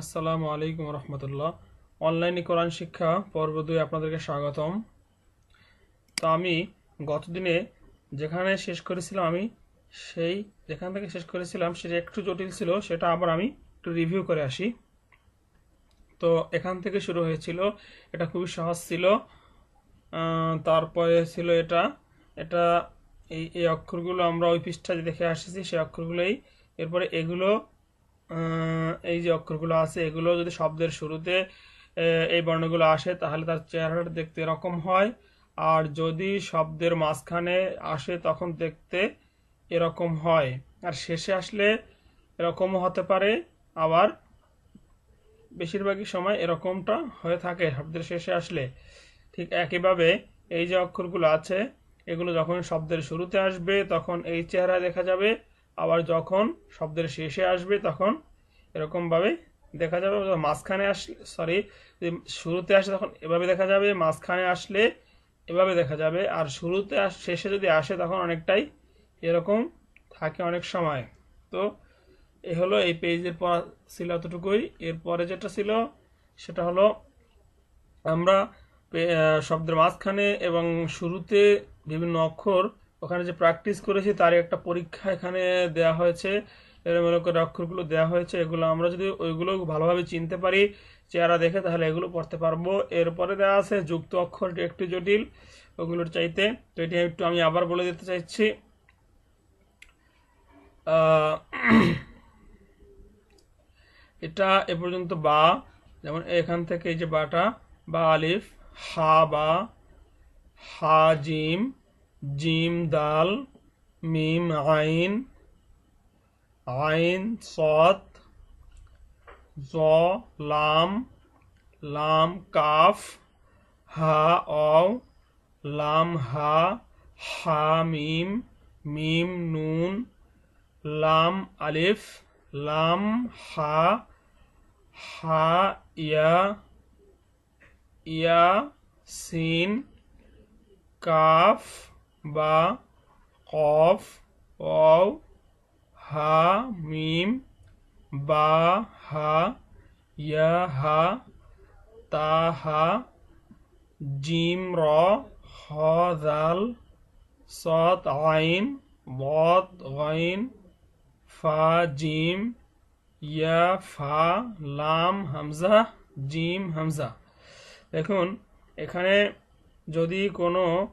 আসসালামু আলাইকুম রহমতুল্লাহ। অনলাইনে কোরআন শিক্ষা পর্ব দুই আপনাদেরকে স্বাগতম। তো আমি গতদিনে যেখানে শেষ করেছিলাম আমি, সেই যেখান থেকে শেষ করেছিলাম সেটা একটু জটিল ছিল, সেটা আবার আমি একটু রিভিউ করে আসি। তো এখান থেকে শুরু হয়েছিল, এটা খুবই সহজ ছিল। তারপরে ছিল এটা এটা এই এই অক্ষরগুলো আমরা ওই পৃষ্ঠায় দেখে আসছি, সেই অক্ষরগুলোই। এরপরে এগুলো এই যে অক্ষরগুলো আছে, এগুলো যদি শব্দের শুরুতে এই বর্ণগুলো আসে, তাহলে তার চেহারাটা দেখতে এরকম হয়। আর যদি শব্দের মাঝখানে আসে, তখন দেখতে এরকম হয়। আর শেষে আসলে এরকমও হতে পারে, আবার বেশিরভাগই সময় এরকমটা হয়ে থাকে, শব্দের শেষে আসলে। ঠিক একইভাবে এই যে অক্ষরগুলো আছে, এগুলো যখন শব্দের শুরুতে আসবে, তখন এই চেহারা দেখা যাবে আবার যখন শব্দের শেষে আসবে তখন এরকমভাবে দেখা যাবে মাঝখানে আসলে সরি শুরুতে আসে তখন এভাবে দেখা যাবে, মাঝখানে আসলে এভাবে দেখা যাবে, আর শুরুতে শেষে যদি আসে তখন অনেকটাই এরকম থাকে অনেক সময়। তো এ হলো এই পেজের পড়া ছিল এতটুকুই। এরপরে যেটা ছিল, সেটা হলো আমরা শব্দের মাঝখানে এবং শুরুতে বিভিন্ন অক্ষর ওখানে যে প্র্যাকটিস করেছি তার একটা পরীক্ষা এখানে দেয়া হয়েছে। এলোমেলো করে অক্ষরগুলো দেওয়া হয়েছে। এগুলো আমরা যদি ওইগুলো ভালোভাবে চিনতে পারি, চেহারা দেখে, তাহলে এগুলো পড়তে পারব। এরপরে দেওয়া আছে যুক্ত অক্ষর এটি একটু জটিল, ওগুলোর চাইতে। তো এটি একটু আমি আবার বলে দিতে চাইছি। এটা এ পর্যন্ত বা, যেমন এখান থেকে এই যে বাটা, বা আলিফ, হা, বা, হা, জিম জিম দাল মিম আইন আইন সৎ জ লাম লাম কাফ হা অ লাম হা হা মিম মিম নুন লাম আলিফ লাম হা হা ইয়া ইয়া সিন কাফ বা কফ অ হা, মিম, বা, হা, ইয়া, হা, তা, হা, জিম, র, হ, জাল সত আইন বদ গইন, ফা, জিম, ইয়া, ফা, লাম, হামজা, জিম, হামজা। দেখুন, এখানে যদি কোনো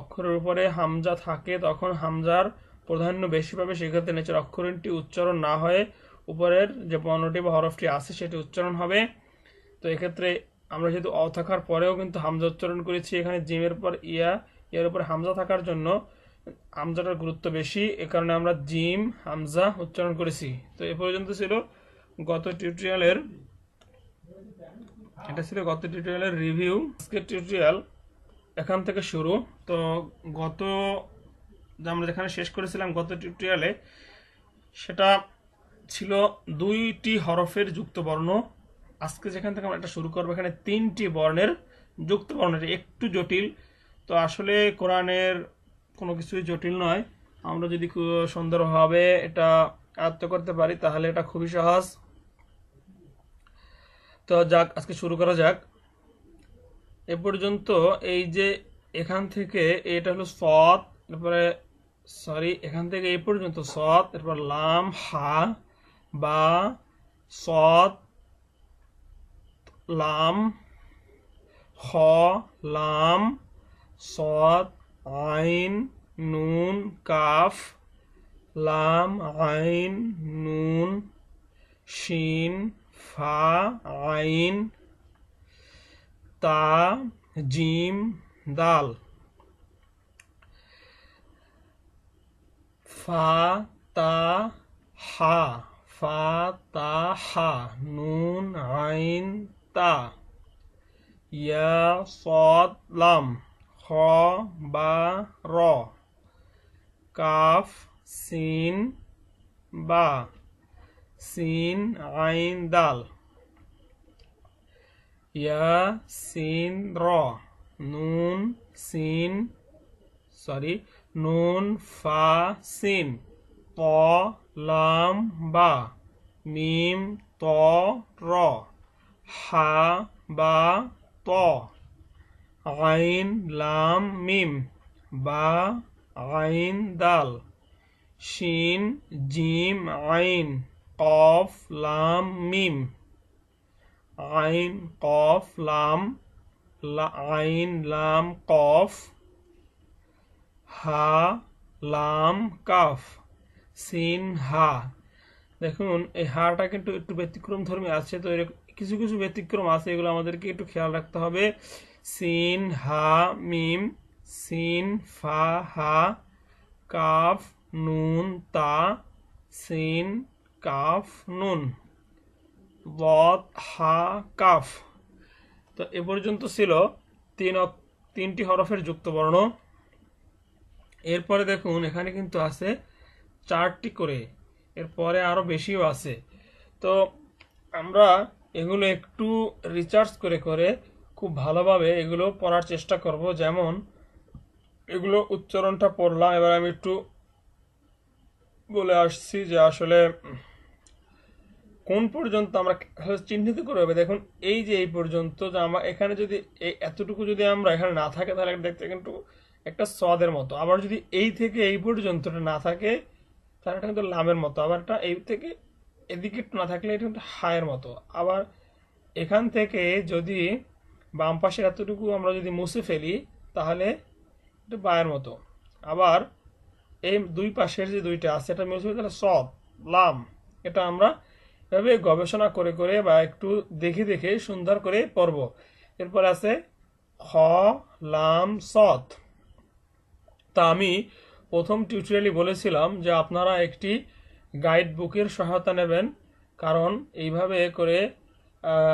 অক্ষরের উপরে হামজা থাকে, তখন হামজার প্রাধান্য বেশি পাবে। সেক্ষেত্রে নিচের অক্ষরটি উচ্চারণ না হয়ে উপরের যে পণ্যটি বা হরফটি আছে, সেটি উচ্চারণ হবে। তো এক্ষেত্রে আমরা যেহেতু অ থাকার পরেও কিন্তু হামজা উচ্চারণ করেছি, এখানে জিমের পর ইয়া, ইয়ার উপর হামজা থাকার জন্য হামজাটার গুরুত্ব বেশি। এ কারণে আমরা জিম, হামজা উচ্চারণ করেছি। তো এ পর্যন্ত ছিল গত টিউটোরিয়ালের এটা ছিল গত টিউটোরিয়ালের রিভিউ আজকের টিউটোরিয়াল এখান থেকে শুরু। তো গত যে আমরা যেখানে শেষ করেছিলাম গত টিউটোরিয়ালে সেটা ছিল দুইটি হরফের যুক্ত বর্ণ আজকে যেখান থেকে আমরা এটা শুরু করব, এখানে তিনটি বর্ণের যুক্ত বর্ণ এটা একটু জটিল। তো আসলে কোরআনের কোনো কিছুই জটিল নয়। আমরা যদি সুন্দরভাবে এটা আয়ত্ত করতে পারি, তাহলে এটা খুবই সহজ। তো যাক, আজকে শুরু করা যাক। এ পর্যন্ত এই যে এখান থেকে এটা হলো সৎ, তারপরে সরি এখান থেকে এই পর্যন্ত সৎ এরপর লাম, হা, বা, সৎ, লাম খ লাম, সৎ, আইন, নুন, কাফ, লাম, আইন, নুন, শিন, ফা, আইন তা জিম দাল ফা তা হা ফা তা হা নুন আইন তা ইয়া সদ লাম খ বা র কাফ সিন বা সিন আইন দাল ইয়া সিন র নুন সিন সরি নুন ফা সিন ত লাম বা মিম ত র হা বা ত আইন লাম মিম বা আইন দাল শিন জিম আইন কফ লাম মিম আইন, কফ, লাম আইন, লাম, কফ, হা, লাম, কাফ, সিন, হা। দেখুন, এই হাটা কিন্তু একটু ব্যতিক্রম ধর্মী আছে, তো কিছু কিছু ব্যতিক্রম আছে, এগুলো আমাদেরকে একটু খেয়াল রাখতে হবে। সিন, হা, মিম, সিন, ফা, হা, কাফ, নুন, তা, সিন, কাফ, নুন। বদ হা, কাফ। তো এ পর্যন্ত ছিল তিন তিনটি হরফের যুক্ত বর্ণ এরপরে দেখুন, এখানে কিন্তু আছে চারটি করে। এরপরে আরও বেশিও আছে। তো আমরা এগুলো একটু রিসার্চ করে করে খুব ভালোভাবে এগুলো পড়ার চেষ্টা করব। যেমন, এগুলো উচ্চারণটা পড়লাম, এবার আমি একটু বলে আসছি যে আসলে কোন পর্যন্ত আমরা চিহ্নিত করবে দেখুন, এই যে এই পর্যন্ত যে আমরা এখানে যদি এই এতটুকু যদি আমরা এখানে না থাকে, তাহলে দেখতে কিন্তু একটা সদের মতো। আবার যদি এই থেকে এই পর্যন্তটা না থাকে, তাহলে এটা কিন্তু লামের মতো। আবার এটা এই থেকে এদিকে না থাকলে এটা কিন্তু হায়ের মতো। আবার এখান থেকে যদি বাম পাশের এতটুকু আমরা যদি মুছে ফেলি, তাহলে এটা বায়ের মতো। আবার এই দুই পাশের যে দুইটা আছে, এটা মুছে ফেলি তাহলে সদ, লাম। এটা আমরা এভাবে গবেষণা করে করে বা একটু দেখে দেখে সুন্দর করে পড়ব। এরপর আছে খ, লাম সদ তা আমি প্রথম টিউটোরিয়ালে বলেছিলাম যে আপনারা একটি গাইড বুকের সহায়তা নেবেন। কারণ এইভাবে করে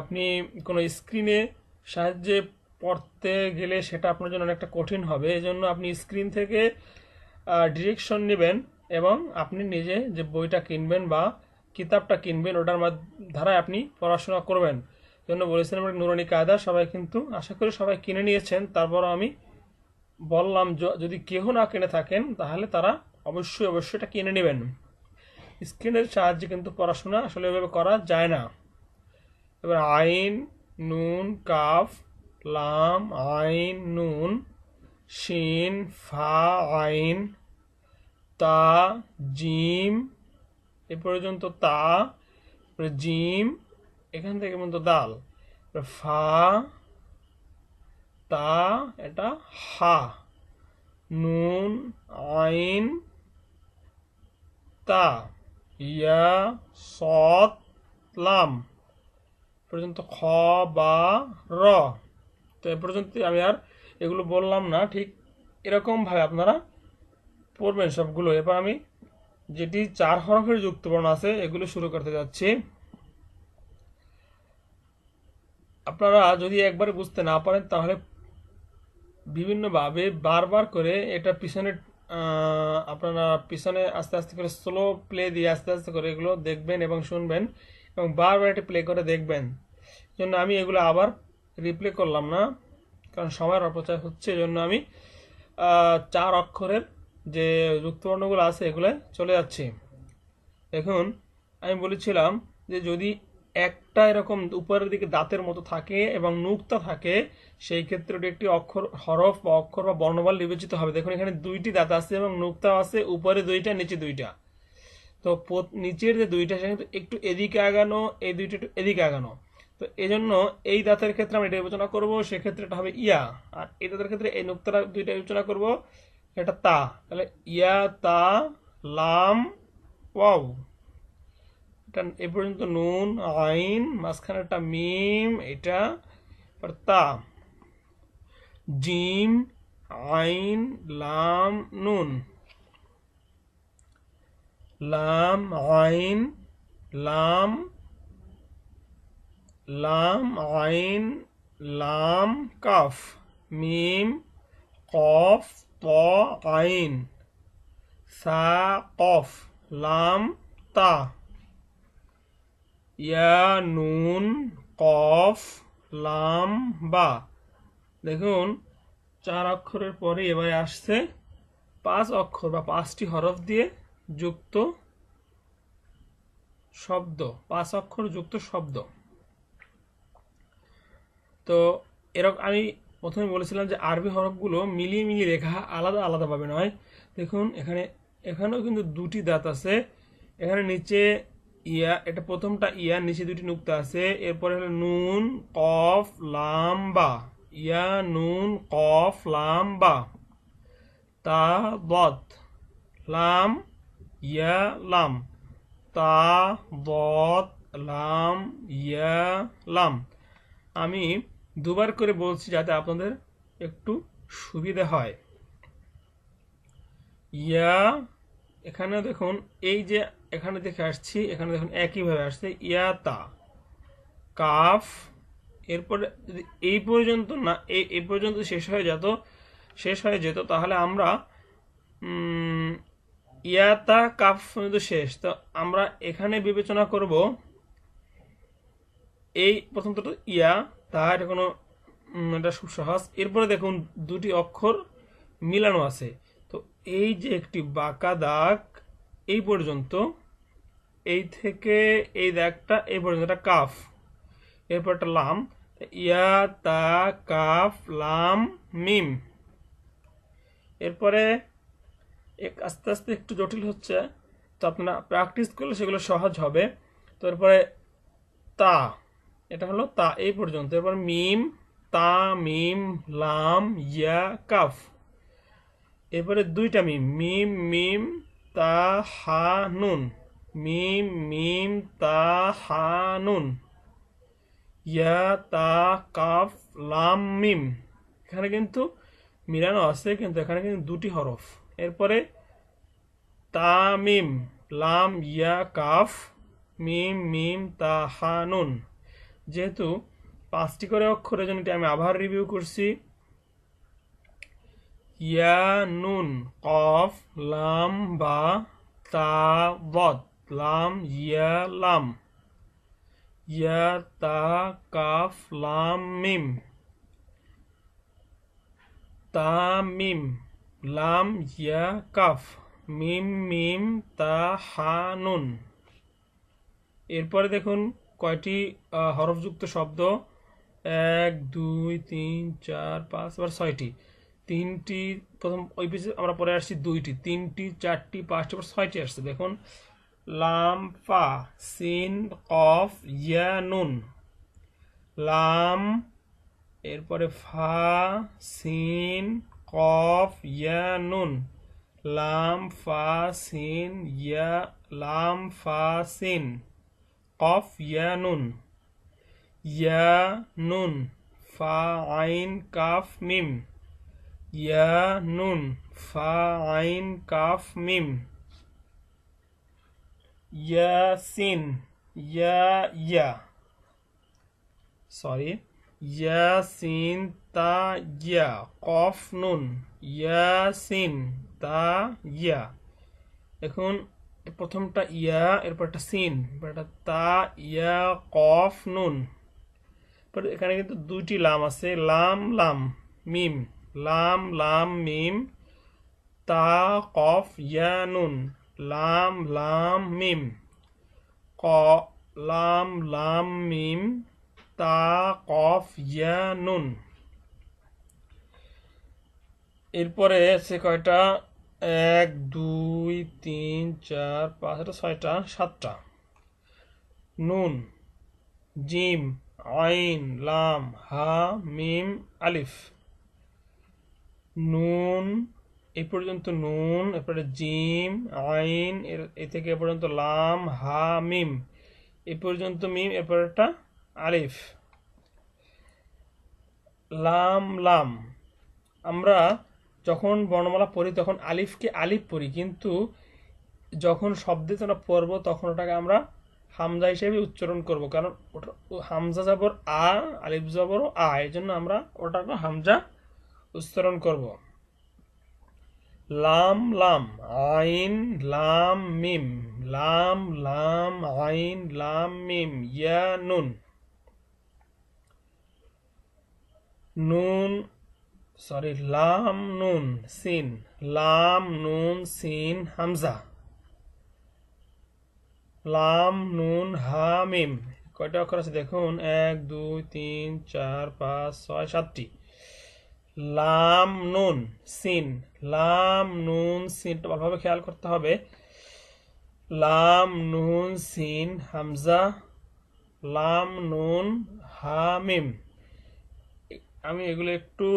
আপনি কোনো স্ক্রিনে সাহায্যে পড়তে গেলে সেটা আপনার জন্য অনেকটা কঠিন হবে। এই জন্য আপনি স্ক্রিন থেকে ডিরেকশন নেবেন এবং আপনি নিজে যে বইটা কিনবেন বা কিতাবটা কিনবেন, ওটার ধারায় আপনি পড়াশোনা করবেন। জন্য বলেছিলাম নুরানি কায়দা, সবাই কিন্তু, আশা করি সবাই কিনে নিয়েছেন। তারপরও আমি বললাম যদি কেউ না কিনে থাকেন, তাহলে তারা অবশ্যই অবশ্যই এটা কিনে নেবেন। স্ক্রিনের সাহায্যে কিন্তু পড়াশোনা আসলে এভাবে করা যায় না। এবার আইন, নুন, কাফ, লাম, আইন, নুন, শিন, ফা, আইন, তা, জিম এ পর্যন্ত তা জিম, এখান থেকে পর্যন্ত দাল ফা, তা, এটা হা, নুন, আইন, তা, ইয়া, সৎ, লাম পর্যন্ত খ, বা, র, তো এ পর্যন্ত আমি আর এগুলো বললাম না, ঠিক এরকমভাবে আপনারা পড়বেন সবগুলো। এবার আমি যেটি চার হরফের যুক্তবর্ণ আছে, এগুলো শুরু করতে যাচ্ছি। আপনারা যদি একবারে বুঝতে না পারেন, তাহলে বিভিন্নভাবে বারবার করে এটা পিছনে আপনারা পিছনে আস্তে আস্তে করে স্লো প্লে দিয়ে আস্তে আস্তে করে এগুলো দেখবেন এবং শুনবেন এবং বারবার এটা প্লে করে দেখবেন। জন্য আমি এগুলো আবার রিপ্লে করলাম না, কারণ সময়ের অপচয় হচ্ছে। জন্য আমি চার অক্ষরের যে যুক্তবর্ণগুলো আছে এগুলো চলে যাচ্ছে। এখন আমি বলেছিলাম যে যদি একটা এরকম উপরের দিকে দাঁতের মতো থাকে এবং নুক্তা থাকে, সেই ক্ষেত্রে ওটি একটি অক্ষর, হরফ বা অক্ষর বা বর্ণমাল বিবেচিত হবে। দেখুন, এখানে দুইটি দাঁত আছে এবং নুক্তা আছে, উপরে দুইটা, নিচে দুইটা। তো নিচের যে দুইটা সেটা কিন্তু একটু এদিকে আগানো, এই দুইটা একটু এদিকে আগানো। তো এই জন্য এই দাঁতের ক্ষেত্রে আমরা এটা বিবেচনা করব, সেক্ষেত্রে এটা হবে ইয়া। আর এই দাঁতের ক্ষেত্রে এই নুক্তাটা দুইটা বিবেচনা করব। এটা তা তাহলে ইয়া তা লাম ওয়াও এটা এ পর্যন্ত নুন আইন মাঝখানে একটা মিম এটা আর তা জিম আইন লাম নুন লাম আইন লাম লাম আইন লাম কাফ মিম কফ ত আইন সা কফ লাম তা ইয়া নুন কফ লাম বা দেখুন, চার অক্ষরের পরে এবারে আসছে পাঁচ অক্ষর বা পাঁচটি হরফ দিয়ে যুক্ত শব্দ, পাঁচ অক্ষর যুক্ত শব্দ। তো এরকম আমি প্রথমে বলেছিলাম যে আরবি হরফগুলো মিলিয়ে মিলিয়ে লেখা আলাদা আলাদাভাবে নয়। দেখুন, এখানে, এখানেও কিন্তু দুটি দাঁত আছে। এখানে নিচে ইয়া, এটা প্রথমটা ইয়া, নিচে দুটি নুক্তা আছে। এরপরে হলো নুন, কফ লাম্বা ইয়া, নুন, কফ লাম্বা তা বদ লাম, ইয়া, লাম। তা বদ লাম, ইয়া, লাম। আমি দুবার করে বলছি যাতে আপনাদের একটু সুবিধা হয়। ইয়া, এখানে দেখুন, এই যে এখানে দেখে আসছি, এখানে দেখুন একইভাবে আসছে, ইয়াতা, কাফ, এরপরে যদি এই পর্যন্ত না, এই পর্যন্ত শেষ হয়ে যেত, শেষ হয়ে যেত, তাহলে আমরা ইয়াতা, কাফ পর্যন্ত শেষ। তো আমরা এখানে বিবেচনা করব, এই প্রথমত ইয়া তা এটা কোনো এটা খুব সহজ এরপরে দেখুন, দুটি অক্ষর মিলানো আছে। তো এই যে একটি বাঁকা দাগ, এই পর্যন্ত, এই থেকে এই দাগটা, এই পর্যন্ত, এটা কাফ। এরপর একটা লাম, ইয়া, তা, কাফ, লাম, মিম। এরপরে এক- আস্তে আস্তে একটু জটিল হচ্ছে, তো আপনারা প্র্যাকটিস করলে সেগুলো সহজ হবে। তো এরপরে তা। এটা হলো তা, এই পর্যন্ত। এরপর মিম, তা, মিম, লাম, ইয়া, কাফ। এরপরে দুইটা মিম মিম মিম, তা, হা, নুন। মিম মিম, তা, হা, নুন। ইয়া, তা, কাফ, লাম, মিম। এখানে কিন্তু মিলানো আছে, কিন্তু এখানে কিন্তু দুটি হরফ। এরপরে তা, মিম, লাম, ইয়া, কাফ, মিম মিম, তা, হা, নুন। যেহেতু পাঁচটি করে অক্ষরের জন্য আমি আবার রিভিউ করছি। ইয়া, নুন, কফ, লাম, বা, তা, বদ। লাম, ইয়া লাম। ইয়া, তা, কাফ, লাম, মিম। তা, মিম। লাম, ইয়া, কাফ। মিম মিম, তা, হা, নুন। এরপরে দেখুন কয়টি হরফযুক্ত শব্দ? এক, দুই, তিন, চার, পাঁচ আবার ছয়টি। তিনটি, প্রথম ওই পিছে আমরা পরে আসছি দুইটি। তিনটি, চারটি, পাঁচটি আবার ছয়টি আসছে, দেখুন। লাম, ফা, সিন, কফ, ইয়া, নুন। লাম, এরপরে ফা, সিন, কফ, ইয়া, নুন। লাম, ফা, সিন, ইয়া, লাম, ফা, সিন। কফ ইয়া নুন। ইয়া নুন। ফা আইন কাফ মিম। ইয়া নুন। ফা আইন কাফ মিম। ইয়াসিন। ইয়া ইয়া। সরি। ইয়াসিন তা ইয়া। কফ নুন। ইয়াসিন তা ইয়া। এখন প্রথমটা ইয়া, এরপর একটা সিন একটা তা, ইয়া, কফ, নুন। এখানে কিন্তু দুইটি লাম আছে, লাম লাম, মিম। লাম লাম, মিম, তা, কফ, ইয়া, নুন। লাম লাম, মিম। ক, লাম লাম, মিম, তা, কফ, ইয়া, নুন। এরপরে আছে কয়টা? এক, দুই, তিন, চার, পাঁচ, এটা ছয়টা, সাতটা। নুন, জিম, আইন, লাম, হা, মিম, আলিফ। নুন, এ পর্যন্ত নুন, এরপরে জিম, আইন, এর, এ থেকে এ পর্যন্ত লাম, হা, মিম। এ পর্যন্ত মিম, এরপর একটা আলিফ। লাম লাম। আমরা যখন বর্ণমালা পড়ি, তখন আলিফকে আলিফ পড়ি, কিন্তু যখন শব্দে আমরা পড়ব, তখন ওটাকে আমরা হামজা হিসেবে উচ্চারণ করব। কারণ ওটা হামজা যাবর আ, আলিফ যাবর আ এই জন্য আমরা ওটাকে হামজা উচ্চারণ করব। লাম লাম, আইন, লাম, মিম, লাম লাম, আইন, লাম, মিম, ইয়া, নুন। নুন সরি লাম নুন সিন লাম নুন সিন হামজা লাম নুন হা মিম কয়টা অক্ষর আছে দেখুন? এক, দুই, তিন, চার, পাঁচ, ছয়, সাতটি। লাম নুন সিন লাম নুন সিন ভালোভাবে খেয়াল করতে হবে। লাম নুন সিন হামজা লাম নুন হামিম আমি এগুলো একটু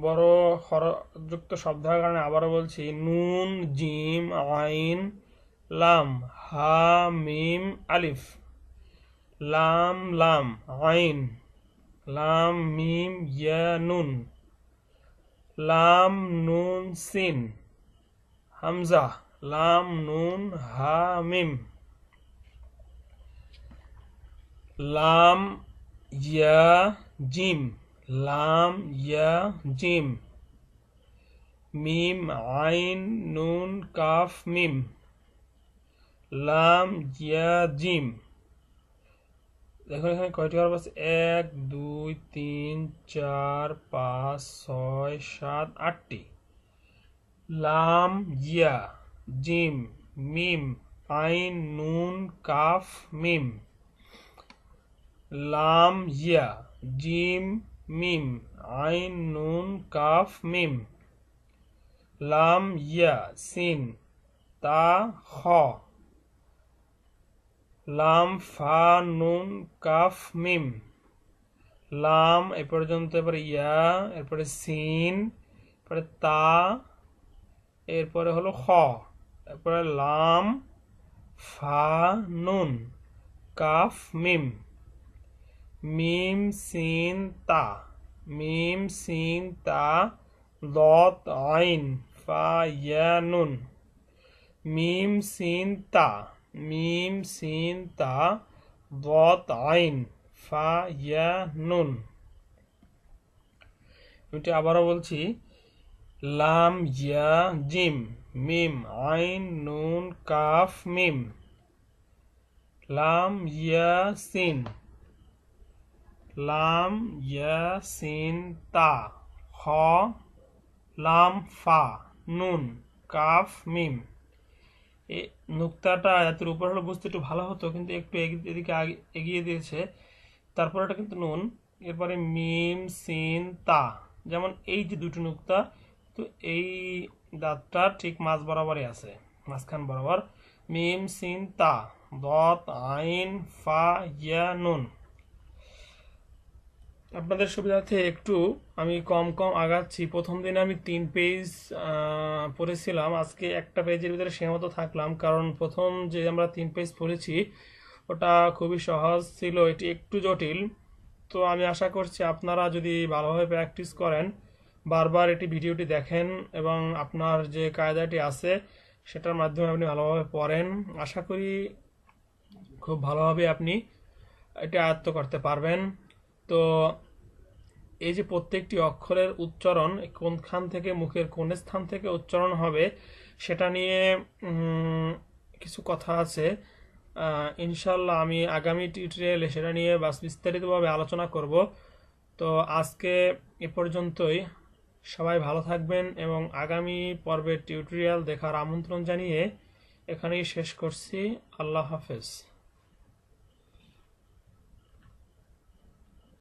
বড় হরযুক্ত শব্দ হওয়ার কারণে আবারও বলছি, নুন, জিম, আইন, লাম, হা, মিম, আলিফ। লাম লাম, আইন। লাম, মিম, ইয়া, নুন। লাম, নুন, সিন। হামজা, লাম, নুন, হা, মিম। লাম, ইয়া, জিম। লাম, ইয়া, জিম। মিম, আইন, নুন, কাফ, মিম। লাম, ইয়া, জিম। দেখুন এখানে কয়টি হরফ আছে? এক, দুই, তিন, চার, পাঁচ, ছয়, সাত, আটটি। লাম, ইয়া, জিম, মিম, আইন, নুন, কাফ, মিম। লাম, ইয়া, জিম মিম, আইন, নুন, কাফ, মিম। লাম, ইয়া, সিন, তা, খ। লাম, ফা, নুন, কাফ, মিম। লাম, এ পর্যন্ত, এরপরে ইয়া, এরপরে সিন, এরপরে তা, এরপরে হলো খ। এরপরে লাম, ফা, নুন, কাফ, মিম। মিম সিন তা। মিম সিন তা দত আইন ফা মিম সিন তা। মিম সিন তা দত আইন ফা ইয়া নুন। এটি আবারও বলছি, লাম ইয়া জিম। মিম আইন, নুন, কাফ, মিম। লাম ইয়া সিন। লাম, ইয়া, সিন, তা। খ, লাম, ফা, নুন, কাফ, মিম। এ নুক্তাটা এতের উপর হলে বুঝতে একটু ভালো হতো, কিন্তু একটু এদিকে এগিয়ে দিয়েছে। তারপর এটা কিন্তু নুন, এরপরে মিম, সিন, তা। যেমন এই যে দুটো নুক্তা, তো এই দাঁতটা ঠিক মাঝ বরাবরই আছে, মাঝখান বরাবর। মিম, সিন, তা। দত, আইন, ফা, ইয়া, নুন। আপনাদের সুবিধার্থে একটু আমি কম কম আগাচ্ছি। প্রথম দিনে আমি তিন পেজ পড়েছিলাম। আজকে একটা পেজের ভিতরে সীমাবদ্ধ থাকলাম। কারণ প্রথম যে আমরা তিন পেজ পড়েছি, ওটা খুবই সহজ ছিল, এটি একটু জটিল। তো আমি আশা করছি আপনারা যদি ভালোভাবে প্র্যাকটিস করেন, বারবার এটি ভিডিওটি দেখেন এবং আপনার যে কায়দাটি আছে, সেটার মাধ্যমে আপনি ভালোভাবে পড়েন। আশা করি খুব ভালোভাবে আপনি এটা আয়ত্ত করতে পারবেন। তো এই যে প্রত্যেকটি অক্ষরের উচ্চারণ কোনখান থেকে মুখের কোন স্থান থেকে উচ্চারণ হবে, সেটা নিয়ে কিছু কথা আছে। ইনশাল্লাহ আমি আগামী টিউটোরিয়ালে সেটা নিয়ে বাস বিস্তারিতভাবে আলোচনা করব। তো আজকে এ পর্যন্তই। সবাই ভালো থাকবেন এবং আগামী পর্বের টিউটোরিয়াল দেখার আমন্ত্রণ জানিয়ে এখানেই শেষ করছি। আল্লাহ হাফেজ।